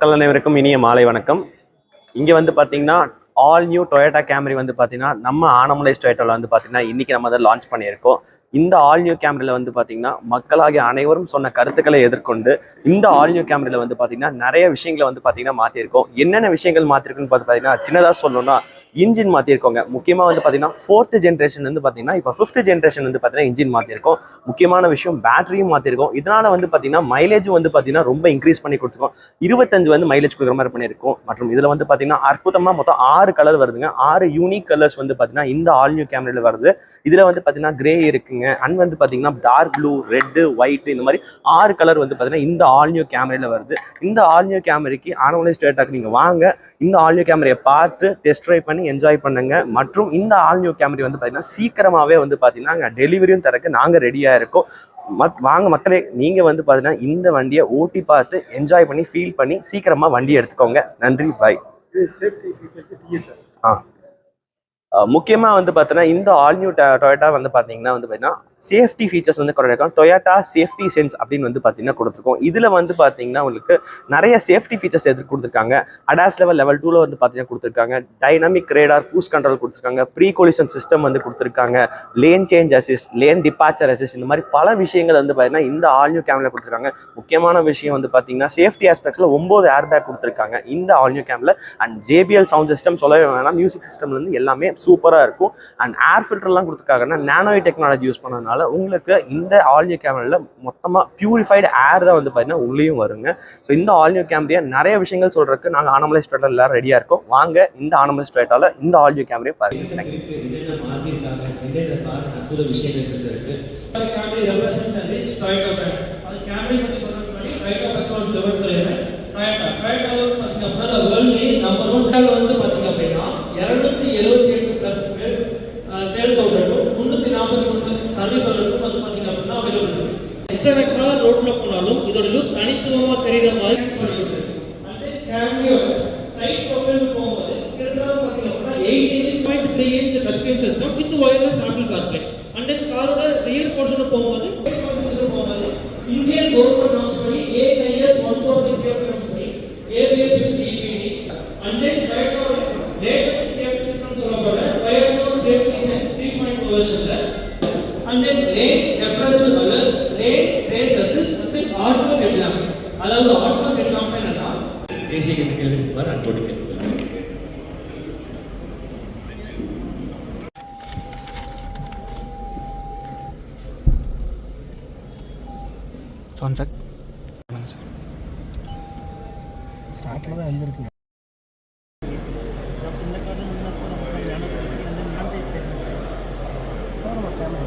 மக்கள் அனைவருக்கும் இனிய மாலை வணக்கம். இங்கே வந்து பார்த்தீங்கன்னா ஆல் நியூ டொயோட்டா கேமரி வந்து பார்த்தீங்கன்னா நம்ம ஆனமலைஸ் டொயேட்டாவில் வந்து பார்த்தீங்கன்னா இன்றைக்கி நம்ம அதை லான்ச் பண்ணியிருக்கோம். இந்த ஆல் நியூ கேமரியில் வந்து பார்த்தீங்கன்னா மக்களாகிய அனைவரும் சொன்ன கருத்துக்களை எதிர்கொண்டு இந்த ஆல் நியூ கேமரியில் வந்து பார்த்தீங்கன்னா நிறைய விஷயங்களை வந்து பார்த்தீங்கன்னா மாற்றிருக்கோம் என்னென்ன விஷயங்கள் மாற்றிருக்குன்னு பார்த்து பார்த்தீங்கன்னா சின்னதாக சொல்லணும்னா இன்ஜின் மாற்றிருக்கோங்க முக்கியமாக வந்து பார்த்தீங்கன்னா ஃபோர்த் ஜென்ரேஷன் வந்து பார்த்தீங்கன்னா இப்போ ஃபிஃப்த் ஜென்ரேஷன் வந்து பார்த்தீங்கன்னா இன்ஜின் மாற்றிருக்கோம் முக்கியமான விஷயம் பேட்டரியும் மாற்றிருக்கோம் இதனால வந்து பார்த்தீங்கன்னா மைலேஜும் வந்து பார்த்தீங்கன்னா ரொம்ப இன்க்ரீஸ் பண்ணி கொடுத்துருக்கோம். இருபத்தஞ்சு வந்து மைலேஜ் கொடுக்குற மாதிரி பண்ணியிருக்கோம். மற்றும் இதில் வந்து பார்த்தீங்கன்னா அற்புதமாக மொத்தம் ஆறு கலர் வருதுங்க. ஆறு யூனிக் கலர்ஸ் வந்து பார்த்தீங்கன்னா இந்த ஆல் நியூ கேமரியில் வருது. இதில் வந்து பார்த்தீங்கன்னா கிரே இருக்குங்க அண்ட் வந்து பார்த்தீங்கன்னா டார்க் ப்ளூ ரெட்டு ஒயிட் இந்த மாதிரி ஆறு கலர் வந்து பார்த்தீங்கன்னா இந்த ஆல் நியூ கேமரியில் வருது. இந்த ஆல் நியூ கேமரிக்கு ஆனவலைஸ் டேட்டாக்கு நீங்கள் வாங்க. இந்த ஆல் நியூ கேமரையை பார்த்து டெஸ்ட் ட்ரைவ் பண்ணி என்ஜாய் பண்ணுங்க. மற்றும் இந்த ஆல் நியூ கேமரி வந்து பார்த்தீங்கன்னா சீக்கிரமாகவே வந்து பார்த்தீங்கன்னா டெலிவரியும் தரக்கு நாங்கள் ரெடியாக இருக்கோம். மத் வாங்க மக்களே நீங்கள் வந்து பார்த்தீங்கன்னா இந்த வண்டியை ஓட்டி பார்த்து என்ஜாய் பண்ணி ஃபீல் பண்ணி சீக்கிரமாக வண்டி எடுத்துக்கோங்க. நன்றி பாய் சேஃப்டி ஃபீச்சர்ஸ் டிஎஸ்எஸ் முக்கியமாக வந்து பார்த்தீங்கன்னா இந்த ஆல் நியூ டொயோட்டா வந்து பார்த்தீங்கன்னா வந்து பார்த்தீங்கன்னா சேஃப்டி ஃபீச்சர்ஸ் வந்து கொடுத்துருக்கோம் டொயோட்டா சேஃப்டி சென்ஸ் அப்படின்னு வந்து பார்த்தீங்கன்னா கொடுத்துருக்கோம். இதில் வந்து பார்த்தீங்கன்னா உங்களுக்கு நிறைய சேஃப்டி ஃபீச்சர்ஸ் எது கொடுத்துருக்காங்க. அடாஸ் லெவல் லெவல் டூவில் வந்து பார்த்தீங்கன்னா கொடுத்துருக்காங்க. டைனமிக் ரேடார் கூஸ் கண்ட்ரோல் கொடுத்துருக்காங்க. ப்ரீ கொலிஷன் சிஸ்டம் வந்து கொடுத்துருக்காங்க. Lane change assist lane departure assist இந்த மாதிரி பல விஷயங்கள் வந்து பார்த்தீங்கன்னா இந்த ஆல் நியூ கேமில் கொடுத்துருக்காங்க. முக்கியமான விஷயம் வந்து பார்த்தீங்கன்னா சேஃப்டி ஆஸ்பெக்ட்ஸில் ஒம்பது ஏர் பேக் கொடுத்துருக்காங்க. இந்த ஆல் நியூ கேமில் அண்ட் ஜேபிஎல் சவுண்ட் சிஸ்டம் சொல்லவே வேணாம். மியூசிக் சிஸ்டம்லேருந்து எல்லாமே சூப்பராக இருக்கும். அண்ட் ஏர் ஃபில்டர்லாம் கொடுத்துருக்காங்கன்னா நானோய் டெக்னாலஜி யூஸ் பண்ணதுனால உங்களுக்கு இந்த ஆல்யூ கேமரில் மொத்தமாக பியூரிஃபைடு ஏர் தான் வந்து பார்த்தீங்கன்னா உள்ளேயும் வருங்க. ஸோ இந்த ஆல்யூ நியூ நிறைய விஷயங்கள் சொல்கிறதுக்கு நாங்கள் ஆனமலைஸ் டேட்டா எல்லாரும் ரெடியாக இருக்கோம். வாங்க இந்த ஆனமலைஸ் டேட்டாவில் இந்த ஆல்யூ நியூ கேமரியை பாருங்க. அற்புத விஷயங்கள் இருக்கு அது கேமரி பற்றி சொல்றதுக்கு முன்னாடி டொயோட்டா அக்ராஸ் லெவல் சொல்லிடுறேன் டொயோட்டா டொயோட்டா பார்த்தீங்க அப்படின்னா வேர்ல்ட்லேயே எத்தனை கார் ரோட்ல போனாலும் இதோட லுக் தனித்துவமா தெரியுற மாதிரி சொல்லிட்டு அண்ட் கேமியோட சைட் ப்ரொஃபைல் போகும்போது கிட்டத்தட்ட பார்த்தீங்க அப்படின்னா eight inch point three inch touch screen system with wireless Apple CarPlay one check ஸ்டார்ட்ல தான் இருந்திருக்கு கேமரா